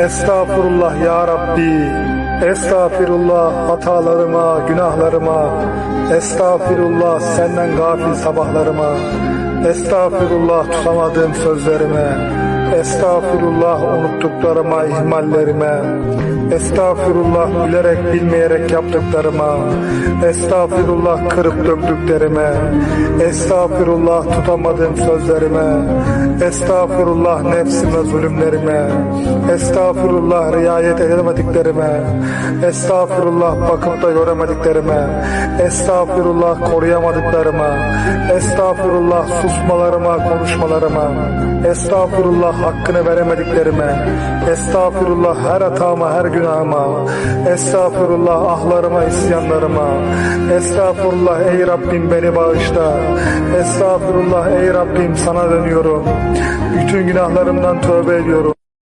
Estağfurullah ya Rabbi. Estağfirullah hatalarıma, günahlarıma. Estağfirullah senden gafil sabahlarıma. Estağfirullah tutamadığım sözlerime. Estağfirullah unuttuklarıma, ihmallerime. Estağfirullah bilerek bilmeyerek yaptıklarıma. Estağfirullah kırıp döktüklerime. Estağfirullah tutamadığım sözlerime. Estağfirullah nefsime zulümlerime. Estağfirullah riayet edemediklerime. Estağfirullah bakıp da göremedik,lerime. Estağfirullah koruyamadıklarıma. Estağfirullah susmalarıma, konuşmalarıma. Estağfirullah hakkını veremediklerime. Estağfirullah her hatama, her günahıma. Estağfirullah ahlarıma, isyanlarıma. Estağfurullah ey Rabbim beni bağışla. Estağfurullah ey Rabbim sana dönüyorum. Bütün günahlarımdan tövbe ediyorum.